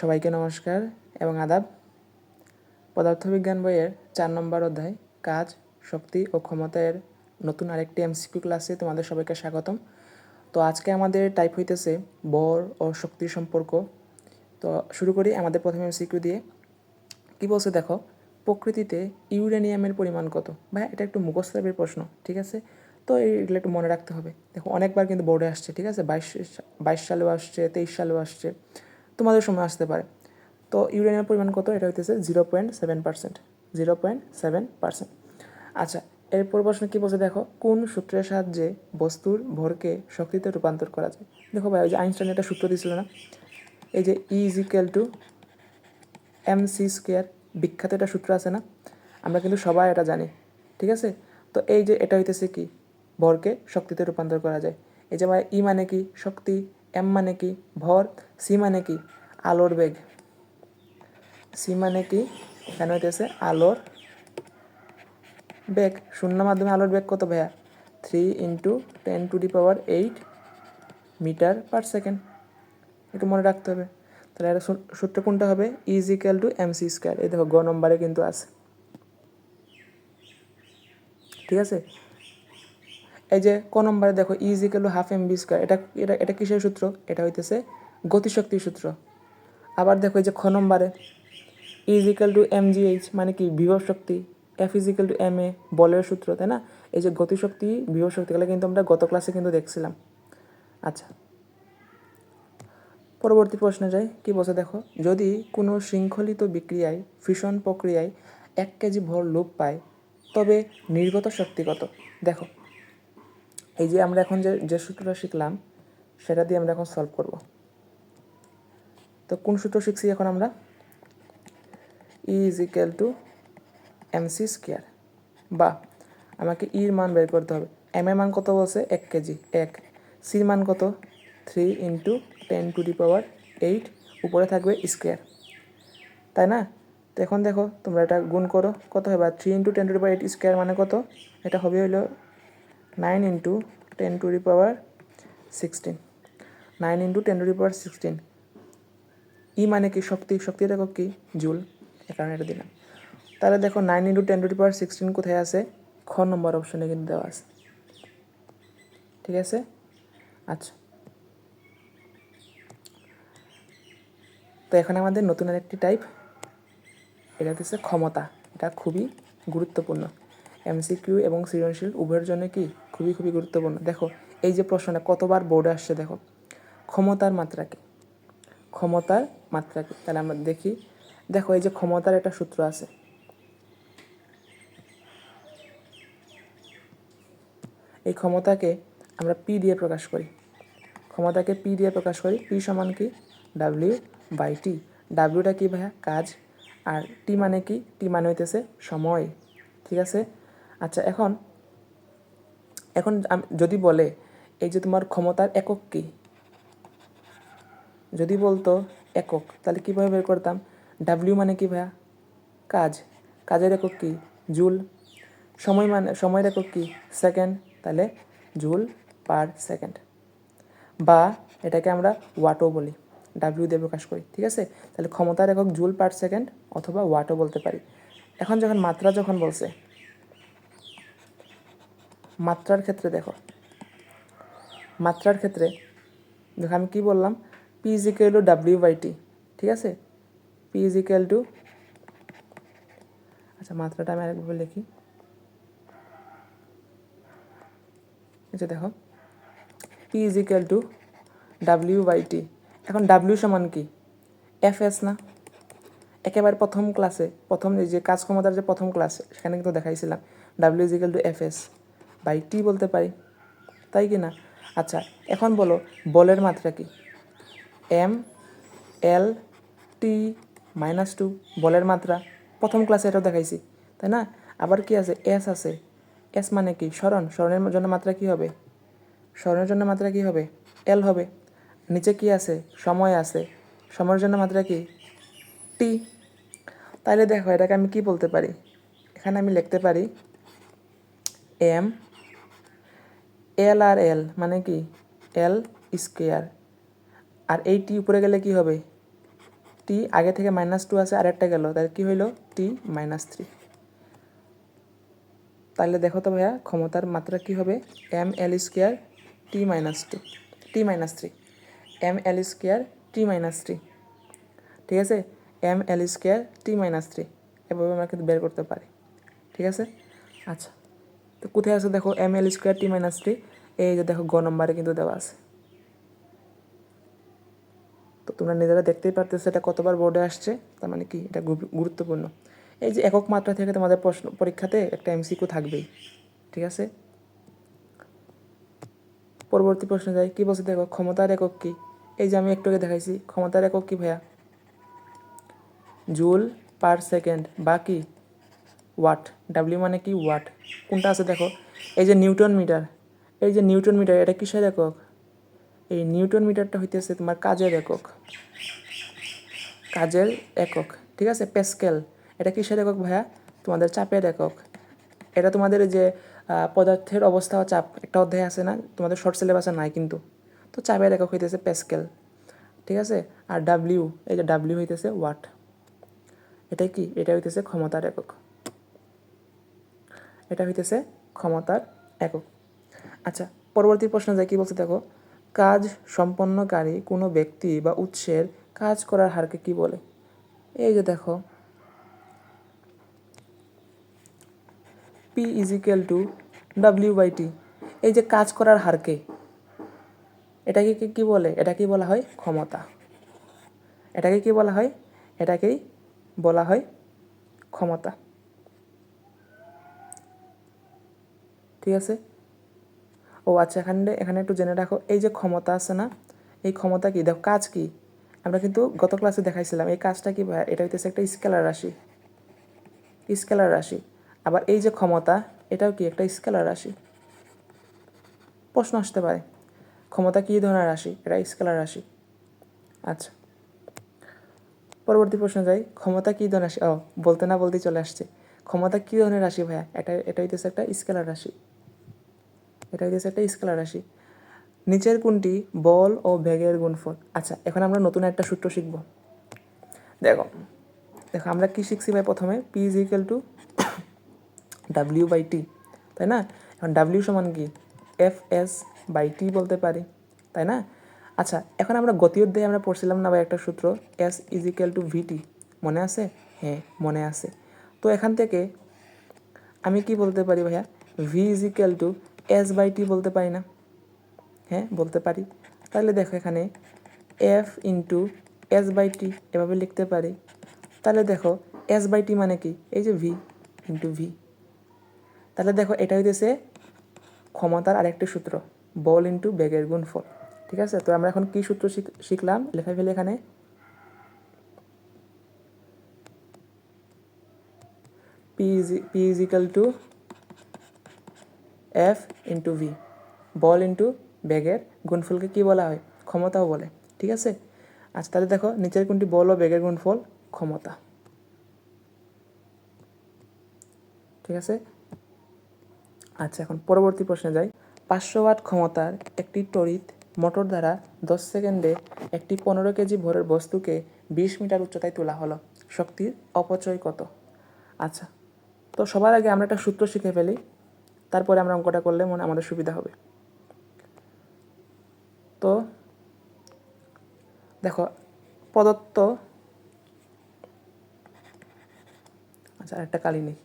সবাইকে নমস্কার এবং আদাব। পদার্থবিজ্ঞান বইয়ের চার নম্বর অধ্যায়, কাজ, শক্তি ও ক্ষমতার নতুন আরেকটি এমসিকিউ ক্লাসে তোমাদের সবাইকে স্বাগতম। তো আজকে আমাদের টাইপ হইতেছে বর ও শক্তির সম্পর্ক। তো শুরু করি আমাদের প্রথমে এমসিকিউ দিয়ে। কি বলছে দেখো, প্রকৃতিতে ইউরেনিয়ামের পরিমাণ কত? ভাই, এটা একটু মুখস্থ টাইপের প্রশ্ন, ঠিক আছে? তো এইগুলো একটু মনে রাখতে হবে। দেখো, অনেকবার কিন্তু বোর্ডে আসছে, ঠিক আছে? বাইশ বাইশ সালেও আসছে, তেইশ সালেও আসছে। তোমাদের সময় আসতে পারে। তো ইউরেনিয়ামের পরিমাণ কত? এটা হইতেছে zero point seven percent. Zero point seven percent. আচ্ছা এরপর প্রশ্ন কী বলছে? দেখো, কোন সূত্রের সাহায্যে বস্তুর ভরকে শক্তিতে রূপান্তর করা যায়? দেখো ভাই, ওই যে আইনস্টাইন একটা সূত্র দিয়েছিল না? এই যে E is equal to M C square বিখ্যাত একটা সূত্র আছে না? আমরা কিন্তু সবাই এটা জানি, ঠিক আছে? তো এই যে এটা হইতেছে কি? ভরকে শক্তিতে রূপান্তর করা যায়। এই যে ভাই ই মানে কি? শক্তি। এম মানে কি? ভর। সি মানে কি? আলোর বেগ। সি মানে কি? এখানে হইতেছে আলোর বেগ। শূন্য মাধ্যমে আলোর বেগ কত ভাইয়া? Three into ten to the power eight metre per second. একটু মনে রাখতে হবে। তাহলে এটা সূত্র কোনটা হবে? Is equal to M C square. এই দেখো, গ নম্বরে কিন্তু আছে। ঠিক আছে? এই যে ক নম্বরে দেখো is to half M V square এটা এটা এটা কিসের সূত্র? এটা হইতেছে গতিশক্তির সূত্র। আবার দেখো এই যে খ নম্বরে is to M G H মানে কি? বিভব শক্তি। F is to M A বলের সূত্র, তাই না? এই যে গতিশক্তি, বিভব শক্তি, এগুলো কিন্তু আমরা গত ক্লাসে কিন্তু দেখছিলাম। আচ্ছা। পরবর্তী প্রশ্নে যাই। কি বলছে দেখো? যদি কোনো শৃঙ্খলিত বিক্রিয়ায় ফিশন প্রক্রিয়ায় এক কেজি ভর লোপ পায়, তবে নির্গত শক্তি কত? দেখো এই যে আমরা এখন যে যে সূত্রটা শিখলাম, সেটা দিয়ে আমরা এখন সলভ করব। তো কোন সূত্র শিখছি এখন আমরা? E is equal to M C square বা, আমাকে ইর মান বের করতে হবে। এম এর মান কত বলছে? এক কেজি। এক। সির মান কত? Three into ten to the power eight উপরে থাকবে স্কোয়ার তাই না? তো এখন দেখো, তোমরা এটা গুণ করো। কত হবে? Three into ten to the power eight square মানে কত? এটা হবে হলো nine into ten to the power sixteen. Nine into ten to the power sixteen. E মানে কি শক্তি? শক্তির একক কি? জুল। এ কারণে এটা দিলাম। তাহলে দেখো nine into ten to the power sixteen কোথায় আছে? খ নম্বর অপশনে কিন্তু দেওয়া আছে। ঠিক আছে? আচ্ছা। তো এখানে আমাদের নতুন আরেকটি টাইপ এটা হচ্ছে ক্ষমতা। এটা খুবই গুরুত্বপূর্ণ। এমসিকিউ এবং সৃজনশীল উভয়ের জন্য কি? খুবই খুবই গুরুত্বপূর্ণ। দেখো, এই যে প্রশ্নটা, কতবার বোর্ডে আসছে দেখো, ক্ষমতার মাত্রাকে ক্ষমতার মাত্রাকে, তাহলে আমরা দেখি, দেখো এই যে ক্ষমতার একটা সূত্র আছে। এই ক্ষমতাকে আমরা পি দিয়ে প্রকাশ করি। ক্ষমতাকে পি দিয়ে প্রকাশ করি পি সমান কি? ডাব্লিউ বাই টি ডাব্লিউটা কি ভাইয়া? কাজ। আর টি মানে কি? টি মানে হইতেছে সময়। ঠিক আছে? আচ্ছা এখন এখন যদি বলে, এই যে তোমার ক্ষমতার একক কি? যদি বলতো, একক তাহলে কীভাবে বের করতাম? ডাব্লিউ মানে কি ভাইয়া? কাজ। কাজের একক কি? জুল। সময় মানে সময়ের একক কি? সেকেন্ড। তাহলে জুল পার সেকেন্ড। বা এটাকে আমরা ওয়াটও বলি। ডাব্লিউ দিয়ে প্রকাশ করি, ঠিক আছে? তাহলে ক্ষমতার একক জুল পার সেকেন্ড অথবা ওয়াটও বলতে পারি। এখন যখন মাত্রা যখন বলছে মাত্রার ক্ষেত্রে দেখো। মাত্রার ক্ষেত্রে দেখো আমি কি বললাম? P is equal to W by T ঠিক আছে? পি ইজ ইকুয়াল টু আচ্ছা মাত্রাটা আমি আরেকভাবে লিখি। আচ্ছা দেখো P is equal to W by T এখন ডাব্লিউ সমান কি? এফ এস না? একেবারে প্রথম ক্লাসে প্রথম যে কাজ ক্ষমতার যে প্রথম ক্লাস সেখানে কিন্তু দেখাইছিলাম। W is equal to F S by T বলতে পারি? তাই কি না? আচ্ছা এখন বলো, বলের মাত্রা কি? M, L, T minus two, বলের মাত্রা। প্রথম ক্লাসে এটাও দেখাইছি, তাই না? আবার কি আছে? এস আছে। এস মানে কি? স্মরণ। স্মরণের জন্য মাত্রা কি হবে? স্মরণের জন্য মাত্রা কি হবে? এল হবে। নিচে কি আছে? সময় আছে। সময়ের জন্য মাত্রা কি? টি। তাইলে দেখো, এটাকে আমি কি বলতে পারি? এখানে আমি লিখতে পারি এম এল আর এল মানে কি? এল স্কোয়ার আর এই টি উপরে গেলে কি হবে? টি আগে থেকে মাইনাস টু আছে, আরেকটা গেল। তাহলে কী হইল? টি মাইনাস থ্রি তাহলে দেখো তো ভাইয়া, ক্ষমতার মাত্রা কী হবে? M L square T minus two T minus three M L square T minus three ঠিক আছে? M L square T minus three এভাবে আমরা কিন্তু বের করতে পারি। ঠিক আছে? আচ্ছা। তো কোথায় আছে? দেখো M L square T minus three এই যে দেখো, গ নম্বরে কিন্তু দেওয়া আছে। তো তোমরা নিজেরা দেখতেই পারতেছো, এটা কতবার বোর্ডে আসছে, তার মানে কি? এটা গুরুত্বপূর্ণ। এই যে একক মাত্রা থেকে তোমাদের প্রশ্ন পরীক্ষাতে একটা এমসিকিউ থাকবেই, ঠিক আছে? পরবর্তী প্রশ্ন যাই, কি বলছে দেখো, ক্ষমতার একক কি? এই যে আমি একটু আগে দেখাইছি, ক্ষমতার একক কি ভাইয়া? জুল পার সেকেন্ড বা কি ওয়াট ডাব্লিউ মানে কি ওয়াট কোনটা আছে দেখো? এই যে নিউটন মিটার। এই যে নিউটন মিটার, এটা কিসের একক? এই নিউটন মিটারটা হইতেছে তোমার কাজের একক। কাজের একক, ঠিক আছে? পেস্কেল, এটা কিসের একক ভাইয়া? তোমাদের চাপের একক। এটা তোমাদের যে পদার্থের অবস্থা ও চাপ, একটা অধ্যায় আছে না? তোমাদের শর্ট সিলেবাসে নাই কিন্তু। তো চাপের একক হইতেছে পেস্কেল, ঠিক আছে? আর ডাব্লিউ এই যে ডাব্লিউ হইতেছে ওয়াট এটা কি? এটা হইতেছে ক্ষমতার একক। এটা হইতেছে ক্ষমতার একক। আচ্ছা পরবর্তী প্রশ্ন যায়, কি বলছে দেখো? কাজ সম্পন্নকারী কোনো ব্যক্তি বা উৎসের কাজ করার হারকে কি বলে? এই যে দেখো P is equal to W by T এই যে কাজ করার হারকে, এটাকে কি কি বলে? এটাকেই বলা হয় ক্ষমতা। এটাকে কি বলা হয়? এটাকেই বলা হয় ক্ষমতা। ঠিক আছে? ও আচ্ছা এখানে এখানে একটু জেনে রাখো, এই যে ক্ষমতা আছে না, এই ক্ষমতা কি? দেখো, কাজ কি? আমরা কিন্তু গত ক্লাসে দেখাইছিলাম, এই কাজটা কি ভাইয়া? এটা হইতেছে একটা স্কেলার রাশি। স্কেলার রাশি। আবার এই যে ক্ষমতা, এটাও কি একটা স্কেলার রাশি? প্রশ্ন আসতে পারে। ক্ষমতা কী ধরনের রাশি? এটা স্কেলার রাশি। আচ্ছা। পরবর্তী প্রশ্ন যাই, ক্ষমতা কী ধরনের রাশি? ও, বলতে না বলতেই চলে আসছে। ক্ষমতা কী ধরনের রাশি ভাইয়া? এটা এটা হইতেছে একটা স্কেলার রাশি। এটা হইতেছে একটা স্কেলার রাশি নিচের কোনটি? বল ও বেগের গুণফল। আচ্ছা এখন আমরা নতুন একটা সূত্র শিখব। দেখো দেখো, আমরা কী শিখছি ভাই প্রথমে? P is equal to W by T তাই না? এখন ডাব্লিউ সমান কি? এফ এস বাই টি বলতে পারি, তাই না? আচ্ছা এখন আমরা গতি অধ্যায়ে আমরা পড়ছিলাম না ভাই একটা সূত্র? S is equal to VT মনে আছে? হ্যাঁ মনে আছে। তো এখান থেকে আমি কি বলতে পারি ভাইয়া? V is equal to S by T বলতে পারি না। হ্যাঁ বলতে পারি। তাহলে দেখো এখানে F into S by T এভাবে লিখতে পারি। তাহলে দেখো এস বাই টি মানে কি? এই যে ভি ইন্টু ভি তাহলে দেখো এটা হইতেছে ক্ষমতার আরেকটি সূত্র, বল ইন্টু বেগের গুণফল। ঠিক আছে? তো আমরা এখন কি সূত্র শিখ- শিখলাম? লেখা ফেলে এখানে। P is P is to F into V ball into ব্যাগের গুণফলকে কি বলা হয়? ক্ষমতাও বলে, ঠিক আছে? আচ্ছা তাহলে দেখো, নিচের কোনটি বল ও ব্যাগের গুণফল? ক্ষমতা। ঠিক আছে? আচ্ছা এখন পরবর্তী প্রশ্নে যাই। পাঁচশো ওয়াট ক্ষমতার একটি তড়িৎ মোটর দ্বারা দশ সেকেন্ডে একটি পনেরো কেজি ভরের বস্তুকে বিশ মিটার উচ্চতায় তোলা হলো। শক্তির অপচয় কত? আচ্ছা তো সবার আগে আমরা একটা সূত্র শিখে ফেলি। তারপরে আমরা অঙ্কটা করলে মনে আমাদের সুবিধা হবে। তো, দেখো, প্রদত্ত আচ্ছা একটা কালি নেই।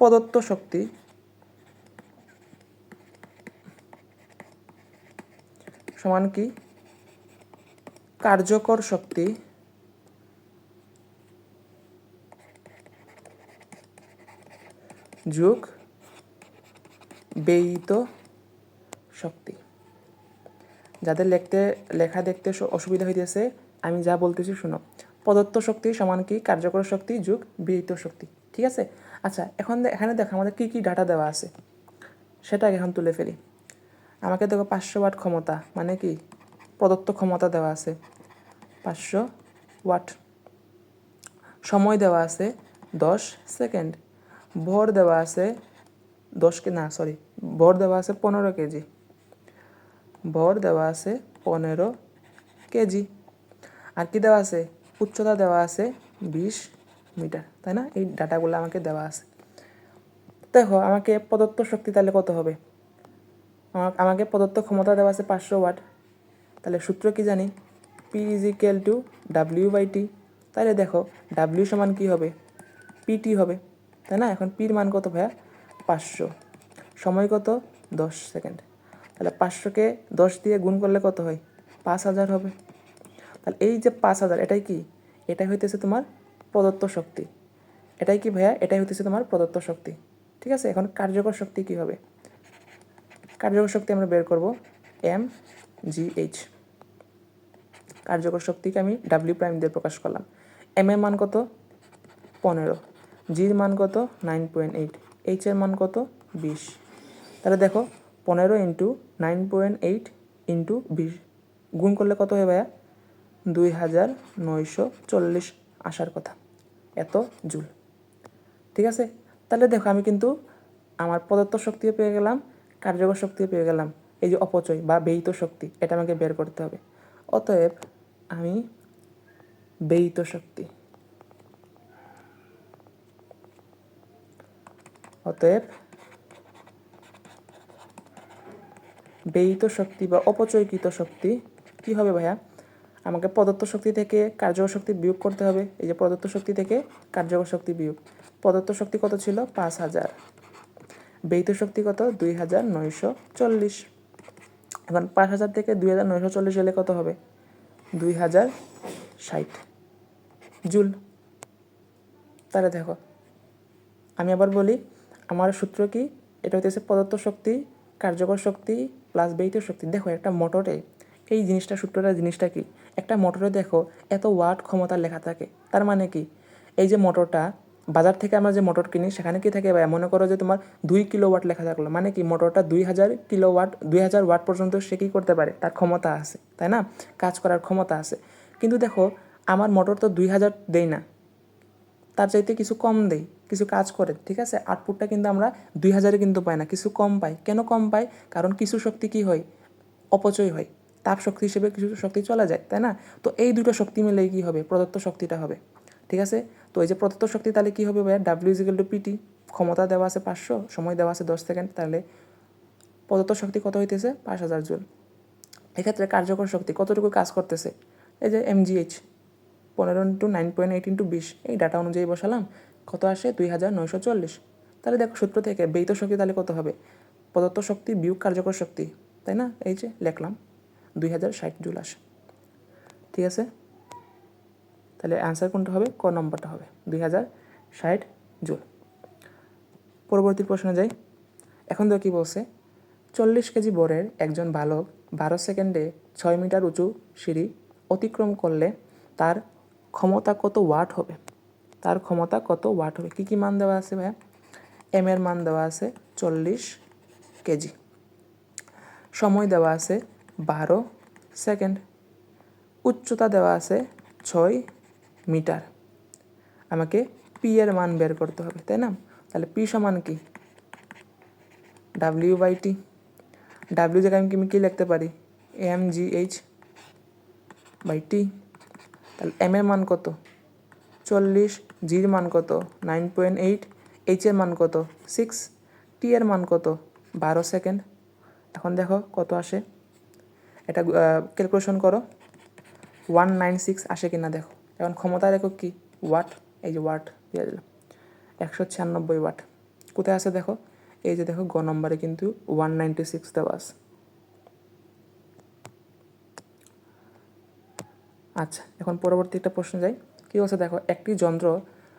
প্রদত্ত শক্তি সমান কি? কার্যকর শক্তি যোগ, ব্যয়িত শক্তি। যাদের লিখতে, লেখা দেখতে অসুবিধা হইতেছে, আমি যা বলতেছি শুনো। প্রদত্ত শক্তি সমান কি? কার্যকর শক্তি, যোগ, ব্যয়িত শক্তি। ঠিক আছে? আচ্ছা এখন এখানে দেখো, আমাদের কী কী ডাটা দেওয়া আছে? সেটা এখন তুলে ফেলি। আমাকে দেখো, পাঁচশো ওয়াট ক্ষমতা মানে কি? প্রদত্ত ক্ষমতা দেওয়া আছে। পাঁচশো ওয়াট। সময় দেওয়া আছে দশ সেকেন্ড। ভর দেওয়া আছে দশ কে, না সরি ভর দেওয়া আছে পনেরো কেজি। ভর দেওয়া আছে পনেরো কেজি। আর কি দেওয়া আছে? উচ্চতা দেওয়া আছে বিশ মিটার, তাই না? এই ডাটাগুলো আমাকে দেওয়া আছে। দেখো, আমাকে প্রদত্ত শক্তি তাহলে কত হবে? আমা- আমাকে প্রদত্ত ক্ষমতা দেওয়া আছে পাঁচশো ওয়াট। তাহলে সূত্র কি জানি? P is equal to W by T তাহলে দেখো ডাব্লিউ সমান কী হবে? পিটি হবে। তাই না? এখন পির মান কত ভাইয়া? পাঁচশো। সময় কত? দশ সেকেন্ড। তাহলে পাঁচশোকে দশ দিয়ে গুণ করলে কত হয়? পাঁচ হাজার হবে। তাহলে এই যে পাঁচ হাজার, এটাই কি? এটাই হইতেছে তোমার প্রদত্ত শক্তি। এটাই কি ভাইয়া? এটাই হইতেছে তোমার প্রদত্ত শক্তি। ঠিক আছে? এখন কার্যকর শক্তি কী হবে? কার্যকর শক্তি আমরা বের করব এম জি এইচ। কার্যকর শক্তিকে আমি ডাব্লিউ প্রাইম দিয়ে প্রকাশ করলাম। এম এর মান কত? পনেরো। জির মান কত? Nine point eight. এইচ এর মান কত? বিশ। তাহলে দেখো, পনেরো into nine point eight into বিশ। গুণ করলে কত হয় ভাইয়া? দুই হাজার নয়শো চল্লিশ আসার কথা। এত জুল। ঠিক আছে? তাহলে দেখো, আমি কিন্তু আমার প্রদত্ত শক্তিও পেয়ে গেলাম, কার্যকর শক্তিও পেয়ে গেলাম। এই যে অপচয় বা ব্যয়িত শক্তি, এটা আমাকে বের করতে হবে। অতএব আমি ব্যয়িত শক্তি অতএব ব্যয়িত শক্তি বা অপচয়কৃত শক্তি কি হবে ভাইয়া? আমাকে প্রদত্ত শক্তি থেকে কার্যকর শক্তি বিয়োগ করতে হবে। এই যে প্রদত্ত শক্তি থেকে কার্যকর শক্তি বিয়োগ। প্রদত্ত শক্তি কত ছিল? পাঁচ হাজার। ব্যয়িত শক্তি কত? দুই হাজার নয়শো চল্লিশ। এখন পাঁচ হাজার থেকে দুই হাজার নয়শো চল্লিশ হলে কত হবে? দুই হাজার ষাট। জুল। তাহলে দেখো, আমি আবার বলি আমার সূত্র কি? এটা হইতেছে পদার্থ শক্তি, কার্যকর শক্তি প্লাস ব্যয়িত শক্তি। দেখো, একটা মোটরে এই জিনিসটা, সূত্রটা, জিনিসটা কি? একটা মোটরে দেখো, এত ওয়াট ক্ষমতা লেখা থাকে। তার মানে কি? এই যে মোটরটা, বাজার থেকে আমরা যে মোটর কিনি, সেখানে কি থাকে ভাই মনে করো যে তোমার দুই কিলো ওয়াট লেখা থাকল। মানে কি? মোটরটা দুই হাজার কিলো ওয়াট দুই হাজার ওয়াট পর্যন্ত সে কী করতে পারে? তার ক্ষমতা আছে, তাই না? কাজ করার ক্ষমতা আছে। কিন্তু দেখো, আমার মোটর তো দুই হাজার দেয় না। তার চাইতে কিছু কম দেই, কিছু কাজ করে, ঠিক আছে? আউটপুটটা কিন্তু আমরা দুই হাজারে কিন্তু পাই না, কিছু কম পাই। কেন কম পাই? কারণ কিছু শক্তি কি হয়? অপচয় হয়। তাপ শক্তি হিসেবে কিছু শক্তি চলে যায়, তাই না? তো এই দুটো শক্তি মিলে কি হবে? প্রদত্ত শক্তিটা হবে, ঠিক আছে? তো এই যে প্রদত্ত শক্তি তাহলে কী হবে ভাইয়া? ডাব্লিউ ইজিক্যাল টু পিটি ক্ষমতা দেওয়া আছে পাঁচশো, সময় দেওয়া আছে দশ সেকেন্ড, তাহলে প্রদত্ত শক্তি কত হইতেছে? পাঁচ হাজার জুল। এক্ষেত্রে কার্যকর শক্তি কতটুকু কাজ করতেছে? এই যে এমজিএইচ পনেরো into nine point eight into বিশ। এই ডাটা অনুযায়ী বসালাম, কত আসে? দুই হাজার নয়শো চল্লিশ। তাহলে দেখো সূত্র থেকে ব্যয়িত শক্তি তাহলে কত হবে? প্রদত্ত শক্তি বিয়োগ কার্যকর শক্তি, তাই না? এই যে লিখলাম, দুই হাজার ষাট জুল আসে। ঠিক আছে? তাহলে অ্যান্সার কোনটা হবে? ক নম্বরটা হবে? দুই হাজার ষাট জুল। পরবর্তী প্রশ্নে যাই। এখন তো কী বলছে? চল্লিশ কেজি বরের একজন বালক বারো সেকেন্ডে ছয় মিটার উঁচু সিঁড়ি অতিক্রম করলে তার ক্ষমতা কত ওয়াট হবে? তার ক্ষমতা কত ওয়াট হবে? কী কী মান দেওয়া আছে ভাইয়া? এম এর মান দেওয়া আছে চল্লিশ কেজি। সময় দেওয়া আছে বারো সেকেন্ড। উচ্চতা দেওয়া আছে ছয় মিটার। আমাকে পি এর মান বের করতে হবে, তাই না? তাহলে পি সমান কি? ডাব্লিউ বাই টি ডাব্লিউ জায়গায় আমি কি- কি লিখতে পারি? M G H by T তাহলে এম এর মান কত? চল্লিশ জির মান কত? নাইন পয়েন্ট এইট এইচ এর মান কত? সিক্স টি এর মান কত? বারো সেকেন্ড এখন দেখো কত আসে। এটা ক্যালকুলেশন করো। ওয়ান নাইন সিক্স আসে কিনা দেখো। এখন ক্ষমতা দেখো কি? ওয়াট এই যে ওয়াট দিয়ে দিলাম। একশো ছিয়ানব্বই ওয়াট কোথায় আছে দেখো? এই যে দেখো, গ নম্বরে কিন্তু ওয়ান নাইনটি সিক্স দেওয়া আছে। আচ্ছা এখন পরবর্তী একটা প্রশ্ন যাই। কী বলছে, দেখো, একটি যন্ত্র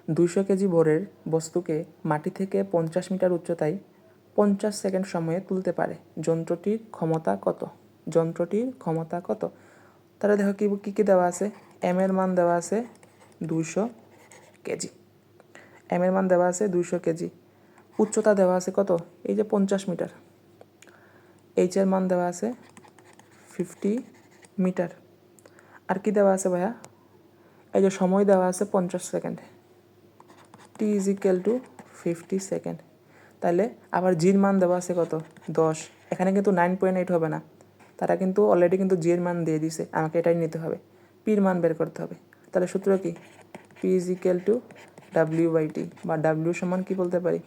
দুইশো কেজি ভরের বস্তুকে মাটি থেকে পঞ্চাশ মিটার উচ্চতায় পঞ্চাশ সেকেন্ড সময়ে তুলতে পারে। যন্ত্রটির ক্ষমতা কত? যন্ত্রটির ক্ষমতা কত? তাহলে দেখো কি, কী কী দেওয়া আছে? এম এর মান দেওয়া আছে দুইশো কেজি। এম এর মান দেওয়া আছে দুইশো কেজি। উচ্চতা দেওয়া আছে কত? এই যে পঞ্চাশ মিটার। এইচ এর মান দেওয়া আছে ফিফটি মিটার। আর কি দেওয়া আছে ভাইয়া। এই যে সময় দেওয়া আছে পঞ্চাশ second T is equal to fifty second তাহলে আবার জির মান দেওয়া আছে কত? দশ। এখানে কিন্তু নাইন পয়েন্ট এইট হবে না। তারা কিন্তু অলরেডি কিন্তু জির মান দিয়ে দিছে। আমাকে এটাই নিতে হবে। পির মান বের করতে হবে। তাহলে সূত্র কি? P is equal to W by T বা ডাব্লিউ সমান কি বলতে পারি?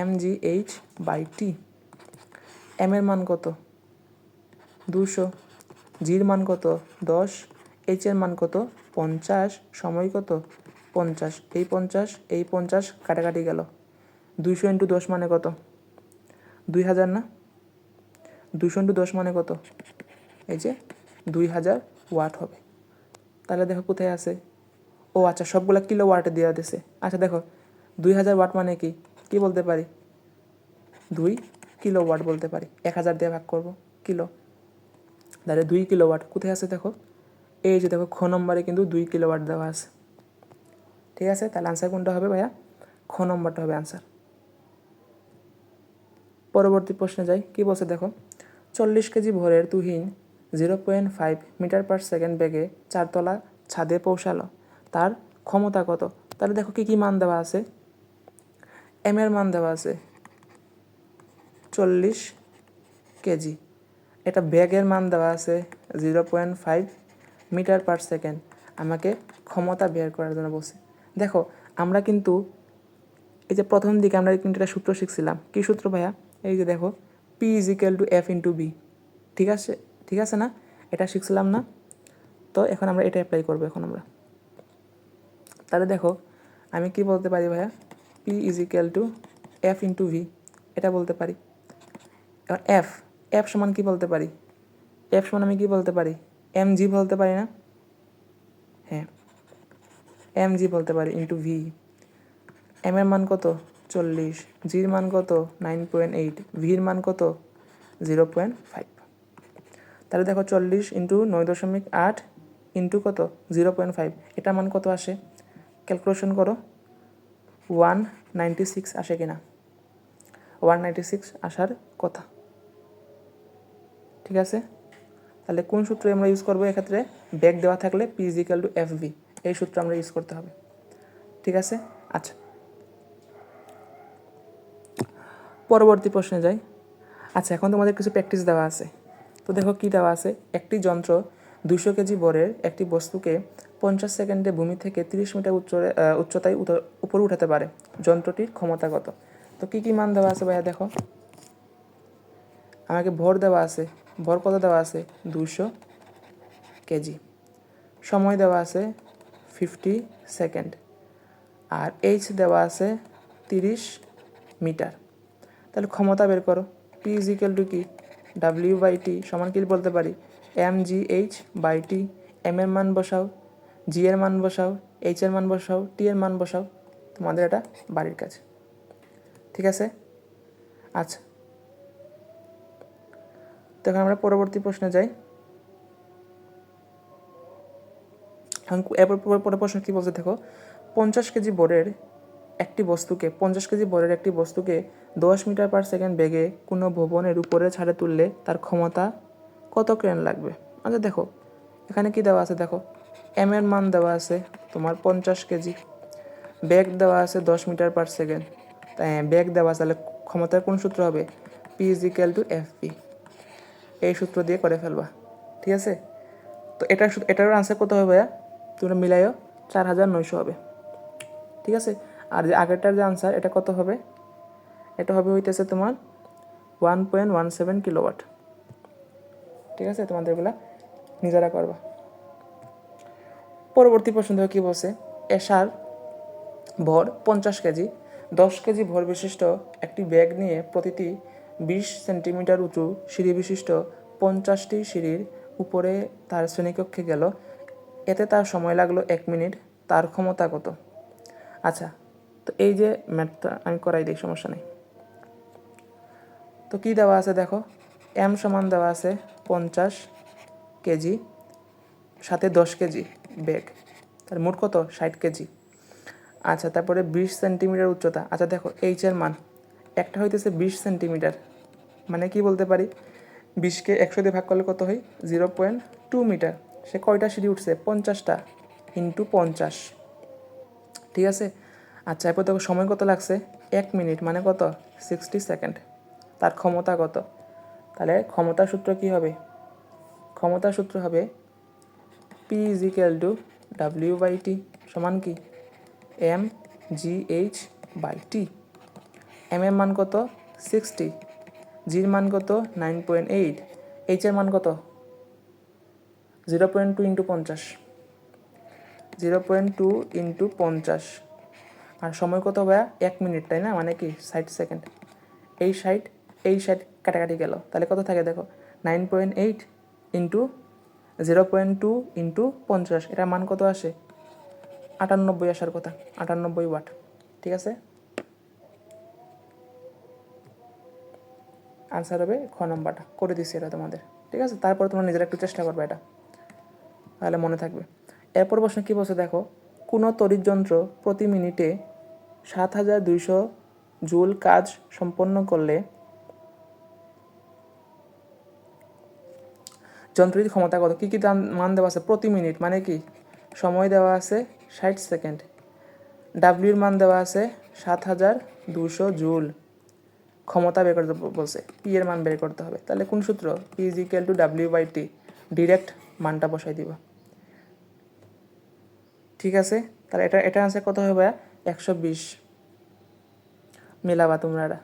M G H by T M এর মান কত? দুশো। জির মান কত? দশ। এইচ এর মান কত? পঞ্চাশ। সময় কত? পঞ্চাশ। এই পঞ্চাশ এই পঞ্চাশ কাটাকাটি গেল। দুইশো ইন্টু দশ মানে কত? দুই হাজার না? দুশো ইন্টু দশ মানে কত? এই যে দুই হাজার ওয়াট হবে। তাহলে দেখো কোথায় আছে? ও আচ্ছা সবগুলো কিলো ওয়াটে দেওয়া দিছে। আচ্ছা দেখো, দুই হাজার ওয়াট মানে কি? কি বলতে পারি? দুই কিলো ওয়াট বলতে পারি। এক হাজার দিয়ে ভাগ করব। কিলো। তাহলে দুই কিলো ওয়াট কোথায় আছে দেখো? এই যে দেখো, খ নম্বরে কিন্তু দুই কিলো ওয়াট দেওয়া আছে। ঠিক আছে? তাহলে আনসার কোনটা হবে ভাইয়া? খ নম্বরটা হবে আনসার পরবর্তী প্রশ্নে যাই। কি বলছে দেখো? চল্লিশ কেজি ভরের Tuhin zero point five metre per second বেগে চারতলা ছাদে পৌঁছালো। তার ক্ষমতা কত? তাহলে দেখো কি কি মান দেওয়া আছে? এম এর মান দেওয়া আছে চল্লিশ কেজি। এটা ব্যাগের মান দেওয়া আছে zero point five metre per second আমাকে ক্ষমতা বের করার জন্য বলছে। দেখো, আমরা কিন্তু এই যে প্রথম দিকে আমরা কিন্তু একটা সূত্র শিখছিলাম। কী সূত্র ভাইয়া? এই যে দেখো P is equal to F into V ঠিক আছে? ঠিক আছে না? এটা শিখছিলাম না? তো এখন আমরা এটা অ্যাপ্লাই করব এখন আমরা। তাহলে দেখো, আমি কি বলতে পারি ভাইয়া? P is equal to F into V এটা বলতে পারি। এফ এফ সমান কি বলতে পারি? এফ সমান আমি কি বলতে পারি? এম জি বলতে পারি না? হ্যাঁ এম জি বলতে পারি ইন্টু ভি এম এর মান কত? চল্লিশ। জির মান কত? নাইন পয়েন্ট এইট ভির মান কত? জিরো পয়েন্ট ফাইভ তাহলে দেখো চল্লিশ ইন্টু নয় দশমিক আট ইন্টু কত? জিরো পয়েন্ট ফাইভ এটার মান কত আসে? ক্যালকুলেশন করো। ওয়ান নাইনটি সিক্স আসে কিনা? ওয়ান নাইনটি সিক্স আসার কথা। ঠিক আছে? তাহলে কোন সূত্র আমরা ইউজ করব? এক্ষেত্রে ব্যাগ দেওয়া থাকলে P is equal to F V এই সূত্র আমরা ইউজ করতে হবে। ঠিক আছে? আচ্ছা। পরবর্তী প্রশ্নে যাই। আচ্ছা এখন তোমাদের কিছু প্র্যাকটিস দেওয়া আছে। তো দেখো কি দেওয়া আছে? একটি যন্ত্র দুশো কেজি বরের একটি বস্তুকে পঞ্চাশ সেকেন্ডে ভূমি থেকে তিরিশ মিটার উচ্চ উচ্চতায় উপরে উঠাতে পারে। যন্ত্রটির ক্ষমতা কত তো কি কি মান দেওয়া আছে ভাইয়া দেখো? আমাকে ভর দেওয়া আছে ভর কত দেওয়া আছে? দুশো কেজি। সময় দেওয়া আছে ফিফটি সেকেন্ড আর এইচ দেওয়া আছে তিরিশ মিটার। তাহলে ক্ষমতা বের করো। পি ইজ ইকুয়াল টু কি? ডাব্লিউ বাই টি সমান কি বলতে পারি? M G H by T M এর মান বসাও। জি এর মান বসাও। এইচ এর মান বসাও। টি এর মান বসাও। তোমাদের এটা বাড়ির কাছে ঠিক আছে? আচ্ছা। তো এখন আমরা পরবর্তী প্রশ্নে যাই। এরপর পরের- প্রশ্ন কী বলছে দেখো, পঞ্চাশ কেজি বোর্ডের একটি বস্তুকে, পঞ্চাশ কেজি বরের একটি বস্তুকে দশ মিটার পার সেকেন্ড বেগে কোনো ভবনের উপরে ছাড়ে তুললে তার ক্ষমতা কত ক্রেন লাগবে? আচ্ছা দেখো, এখানে কি দেওয়া আছে দেখো এম এর মান দেওয়া আছে তোমার পঞ্চাশ কেজি ব্যাগ দেওয়া আছে দশ মিটার পার সেকেন্ড তাই ব্যাগ দেওয়া আছে, তাহলে ক্ষমতার কোন সূত্র হবে? P is equal to F P এই সূত্র দিয়ে করে ফেলবা। ঠিক আছে? তো এটার এটারও এটার আনসার কত হবে ভাইয়া? তোমরা মিলাইও, চার হাজার নয়শো হবে। ঠিক আছে? আর যে আগেরটার যে আনসার এটা কত হবে? এটা হবে হইতেছে তোমার one point one seven kilowatt ঠিক আছে? তোমাদের এগুলা নিজেরা করবা। পরবর্তী প্রশ্ন কী বলছে? এশার ভর পঞ্চাশ কেজি, দশ কেজি ভর বিশিষ্ট একটি ব্যাগ নিয়ে প্রতিটি বিশ সেন্টিমিটার উঁচু সিঁড়ি বিশিষ্ট পঞ্চাশটি সিঁড়ির উপরে তার শ্রেণীকক্ষে গেল। এতে তার সময় লাগল এক মিনিট। তার ক্ষমতা কত? আচ্ছা তো এই যে ম্যাথটা আমি করাই দিই, সমস্যা নেই। তো কী দেওয়া আছে দেখো? এম সমান দেওয়া আছে পঞ্চাশ কেজি, সাথে দশ কেজি ব্যাগ। তার মোট কত? ষাট কেজি। আচ্ছা তারপরে বিশ সেন্টিমিটার উচ্চতা। আচ্ছা দেখো, এইচ এর মান। একটা হইতেছে বিশ সেন্টিমিটার। মানে কি বলতে পারি? বিশকে একশো দিয়ে ভাগ করলে কত হয়? Zero point two metre. সে কয়টা সিঁড়ি উঠছে? পঞ্চাশটা ইন্টু পঞ্চাশ। ঠিক আছে? আচ্ছা এরপর দেখো সময় কত লাগছে? এক মিনিট মানে কত? Sixty second. তার ক্ষমতা কত? তাহলে ক্ষমতা সূত্র কি হবে? ক্ষমতা সূত্র হবে P is equal to W by T সমান কি? M G H by T M এর মান কত? সিক্সটি জির মান কত? নাইন পয়েন্ট এইট এইচের মান কত? জিরো পয়েন্ট টু ইন্টু পঞ্চাশ। জিরো পয়েন্ট টু ইন্টু পঞ্চাশ। আর সময় কত হবে এক মিনিট, তাই না? মানে কি? ষাট সেকেন্ড। এই ষাট এই ষাট কাটাকাটি গেল। তাহলে কত থাকে দেখো? Nine point eight into zero point two into পঞ্চাশ। এটার মান কত আসে? আটানব্বই আসার কথা। আটানব্বই ওয়াট। ঠিক আছে? আনসার হবে, খ নম্বরটা। করে দিচ্ছি এটা তোমাদের, ঠিক আছে? তারপরে তোমরা নিজেরা একটু চেষ্টা করবে এটা। তাহলে মনে থাকবে। এরপর প্রশ্ন কী বলছে দেখো, কোনো তড়িৎ যন্ত্র প্রতি মিনিটে সাত হাজার দুইশো জুল কাজ সম্পন্ন করলে যন্ত্রটির ক্ষমতা কত? কী কী মান দেওয়া আছে? প্রতি মিনিট মানে কি? সময় দেওয়া আছে ষাট সেকেন্ড। ডাব্লিউর মান দেওয়া আছে সাত হাজার দুশো জুল। ক্ষমতা বের করতে বলছে পি এর মান বের করতে হবে। তাহলে কোন সূত্র? P is equal to W by T direct মানটা বসাই দিব। ঠিক আছে? তাহলে এটা এটা আনসার কত হবে একশো বিশ। মেলাবা তোমরা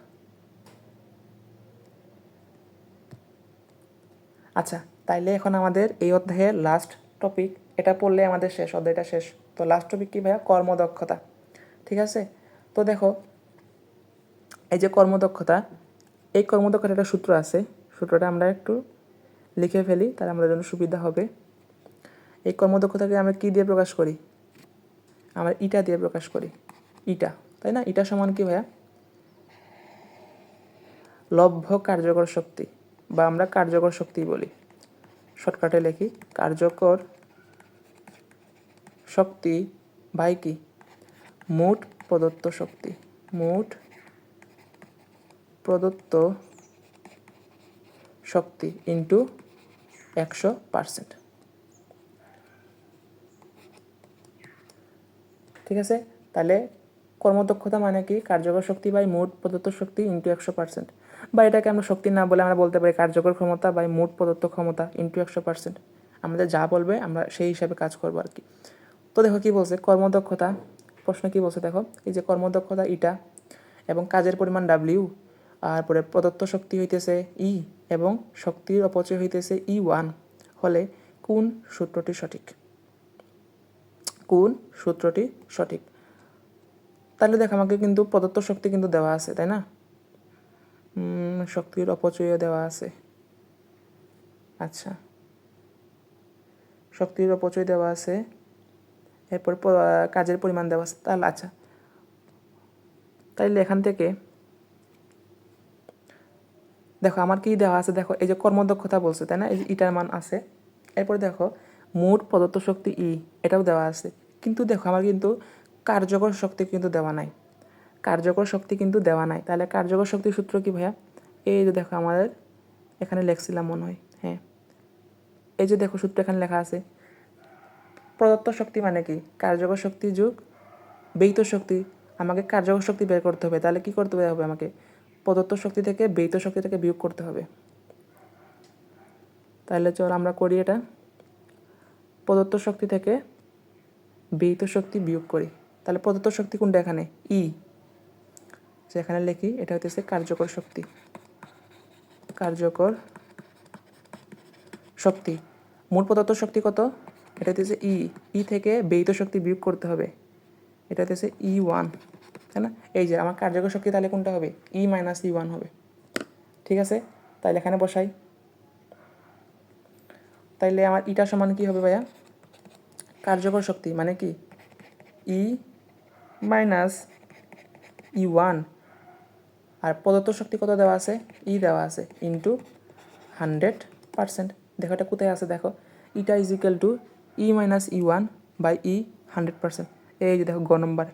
আচ্ছা তাইলে এখন আমাদের এই অধ্যায়ের লাস্ট টপিক এটা পড়লে আমাদের শেষ, অধ্যায়টা শেষ। তো লাস্ট টপিক কী ভাইয়া? কর্মদক্ষতা। ঠিক আছে? তো দেখো এই যে কর্মদক্ষতা, এই কর্মদক্ষতার একটা সূত্র আছে। সূত্রটা আমরা একটু লিখে ফেলি, তাহলে আমাদের জন্য সুবিধা হবে। এই কর্মদক্ষতাকে আমরা কী দিয়ে প্রকাশ করি? আমরা ইটা দিয়ে প্রকাশ করি। ইটা, তাই না? ইটা সমান কি ভাইয়া? লভ্য কার্যকর শক্তি, বা আমরা কার্যকর শক্তি বলি। শর্টকাটে লিখি, কার্যকর শক্তি বাই কি? মোট প্রদত্ত শক্তি। মোট প্রদত্ত শক্তি ইন্টু একশো পার্সেন্ট ঠিক আছে? তাহলে কর্মদক্ষতা মানে কি? কার্যকর শক্তি বাই মোট প্রদত্ত শক্তি ইন্টু একশো পার্সেন্ট বা এটাকে আমরা শক্তি না বলে আমরা বলতে পারি কার্যকর ক্ষমতা বাই মোট প্রদত্ত ক্ষমতা ইন্টু একশো পার্সেন্ট আমাদের যা বলবে আমরা সেই হিসাবে কাজ করব আর কি। তো দেখো কি বলছে? কর্মদক্ষতা। প্রশ্ন কি বলছে দেখো? এই যে কর্মদক্ষতা ইটা এবং কাজের পরিমাণ ডাব্লিউ আর পরে প্রদত্ত শক্তি হইতেছে ই এবং শক্তির অপচয় হইতেছে ই ওয়ান, হলে কোন সূত্রটি সঠিক? কোন সূত্রটি সঠিক? তাহলে দেখ, আমাকে কিন্তু প্রদত্ত শক্তি কিন্তু দেওয়া আছে, তাই না? শক্তির অপচয়ও দেওয়া আছে। আচ্ছা। শক্তির অপচয় দেওয়া আছে, এরপর কাজের পরিমাণ দেওয়া আছে, তাহলে আচ্ছা। তাইলে এখান থেকে দেখো, আমার কি দেওয়া আছে? দেখো, এই যে কর্মদক্ষতা বলছে, তাই না? এই যে ইটার মান আছে। এরপর দেখো, মোট প্রদত্ত শক্তি ই, এটাও দেওয়া আছে। কিন্তু দেখো, আমার কিন্তু কার্যকর শক্তি কিন্তু দেওয়া নাই। কার্যকর শক্তি কিন্তু দেওয়া নাই। তাহলে কার্যকর শক্তির সূত্র কি ভাইয়া? এই যে দেখো, আমাদের এখানে লেখছিলাম মনে হয় হ্যাঁ। এই যে দেখো, সূত্র এখানে লেখা আছে। প্রদত্ত শক্তি মানে কি? কার্যকর শক্তি যুগ, ব্যয়িত শক্তি। আমাকে কার্যকর শক্তি বের করতে হবে। তাহলে কি করতে হবে আমাকে? প্রদত্ত শক্তি থেকে ব্যয়িত শক্তি থেকে বিয়োগ করতে হবে। তাহলে চল আমরা করি এটা। প্রদত্ত শক্তি থেকে ব্যয়িত শক্তি বিয়োগ করি। তাহলে প্রদত্ত শক্তি কোনটা এখানে? ই যেখানে লিখি, এটা হইতেছে কার্যকর শক্তি। কার্যকর শক্তি। মূল প্রদত্ত শক্তি কত? এটা হইতেছে ই ই থেকে ব্যয়িত শক্তি বিয়োগ করতে হবে। এটা হইতেছে ই ওয়ান তাই না? এই যে আমার কার্যকর শক্তি তাহলে কোনটা হবে? ই মাইনাস ই ওয়ান হবে। ঠিক আছে? তাহলে এখানে বসাই। তাইলে আমার ইটা সমান কি হবে ভাইয়া? কার্যকর শক্তি মানে কি? ই মাইনাস ই ওয়ান আর প্রদত্ত শক্তি কত দেওয়া আছে? ই দেওয়া আছে ইন্টু হান্ড্রেড পার্সেন্ট দেখো এটা কোথায় আছে দেখো। Eta is equal to E minus E one by E hundred percent এই যে দেখো, গ নম্বর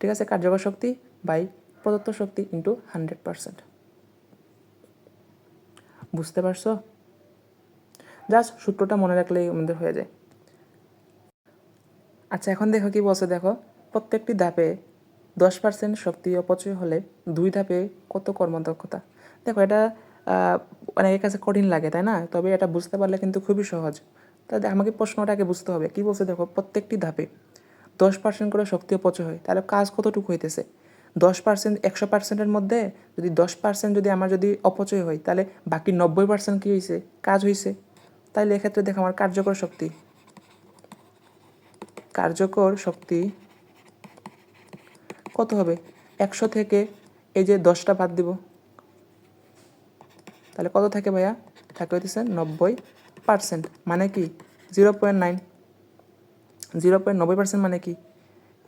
ঠিক আছে, কার্যকর শক্তি বাই প্রদত্ত শক্তি ইন্টু হান্ড্রেড পার্সেন্ট বুঝতে পারছ? জাস্ট সূত্রটা মনে রাখলেই আমাদের হয়ে যায়। আচ্ছা এখন দেখো কি বলছে, দেখো, প্রত্যেকটি ধাপে দশ পার্সেন্ট শক্তি অপচয় হলে দুই ধাপে কত কর্মদক্ষতা? দেখো, এটা অনেকের কাছে কঠিন লাগে, তাই না? তবে এটা বুঝতে পারলে কিন্তু খুবই সহজ। তাহলে আমাকে প্রশ্নটাকে বুঝতে হবে। কী বলছে, দেখো, প্রত্যেকটি ধাপে দশ পার্সেন্ট করে শক্তি অপচয় হয়, তাহলে কাজ কতটুকু হইতেছে? দশ পার্সেন্ট একশো পার্সেন্টের মধ্যে যদি দশ পার্সেন্ট যদি আমার যদি অপচয় হয়, তাহলে বাকি নব্বই পার্সেন্ট কী হয়েছে কাজ হয়েছে তাইলে এক্ষেত্রে দেখো আমার কার্যকর শক্তি। কার্যকর শক্তি কত হবে? একশো থেকে এই যে দশটা বাদ দিব। তাহলে কত থাকে ভাইয়া? থাকে হইতেছে নব্বই পার্সেন্ট মানে কি? Zero point nine zero point নব্বই পার্সেন্ট মানে কি?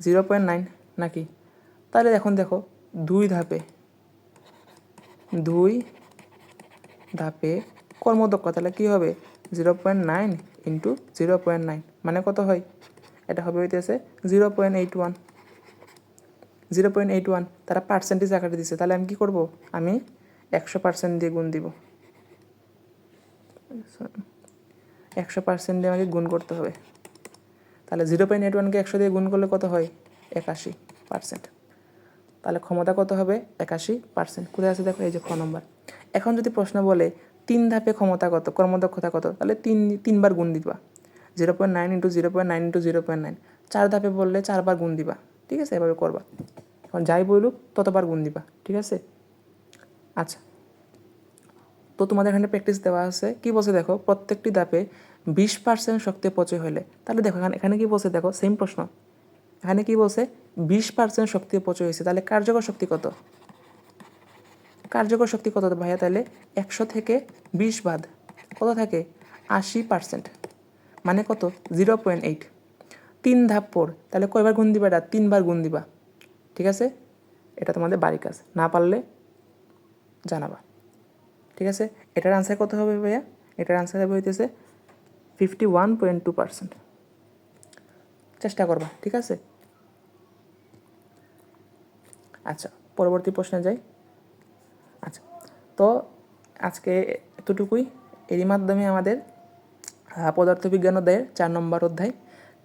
জিরো পয়েন্ট নাইন নাকি? তাহলে এখন দেখো, দুই ধাপে দুই ধাপে কর্মদক্ষ তাহলে কী হবে? Zero point nine into zero point nine মানে কত হয়? এটা হবে হইতেছে zero point eight one. Zero point eight one, তারা পার্সেন্টেজ আকারে দিচ্ছে তাহলে আমি কী করব? আমি একশো পার্সেন্ট দিয়ে গুণ দিব। একশো পার্সেন্ট দিয়ে আমাকে গুণ করতে হবে। তাহলে জিরো পয়েন্ট এইট ওয়ানকে একশো দিয়ে গুণ করলে কত হয়? একাশি পার্সেন্ট তাহলে ক্ষমতা কত হবে? একাশি পার্সেন্ট কোথায় আছে দেখো, এই যে খ নম্বর। এখন যদি প্রশ্ন বলে তিন ধাপে ক্ষমতা কত, কর্মদক্ষতা কত, তাহলে তিন, তিনবার গুণ দিবা। Zero point nine into zero point nine into zero point nine চার ধাপে বললে চারবার গুণ দিবা। ঠিক আছে? এভাবে করবা। এখন যাই বলুক, ততবার গুণ দিবা। ঠিক আছে? আচ্ছা। তো তোমাদের এখানে প্র্যাকটিস দেওয়া আছে। কি বলছে দেখো? প্রত্যেকটি ধাপে বিশ পার্সেন্ট শক্তি অপচয় হলে, তাহলে দেখো এখানে এখানে কি বলছে? দেখো সেম প্রশ্ন। এখানে কি বলছে? বিশ পার্সেন্ট শক্তি অপচয় হয়েছে, তাহলে কার্যকর শক্তি কত? কার্যকর শক্তি কত ভাইয়া? তাহলে একশো থেকে বিশ বাদ। কত থাকে? আশি পার্সেন্ট মানে কত? জিরো পয়েন্ট এইট তিন ধাপ পর, তাহলে কয়বার গুণ দিবা এটা? তিনবার গুণ দিবা। ঠিক আছে? এটা তোমাদের বাড়ি কাজ। না পারলে জানাবা। ঠিক আছে? এটার আনসার কত হবে ভাইয়া? এটার আনসার হবে হইতেছে fifty one point two percent চেষ্টা করবা, ঠিক আছে? আচ্ছা পরবর্তী প্রশ্নে যাই। আচ্ছা তো আজকে এতটুকুই। এরই মাধ্যমে আমাদের পদার্থবিজ্ঞান অধ্যায়ের চার নম্বর অধ্যায়,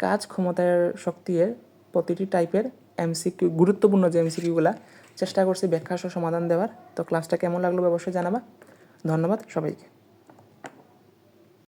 কাজ ক্ষমতার শক্তি এর প্রতিটি টাইপের এমসিকিউ, গুরুত্বপূর্ণ যে এমসিকিউগুলা, চেষ্টা করছি ব্যাখ্যা সহ সমাধান দেওয়ার। তো ক্লাসটা কেমন লাগল অবশ্যই জানাবা। ধন্যবাদ সবাইকে।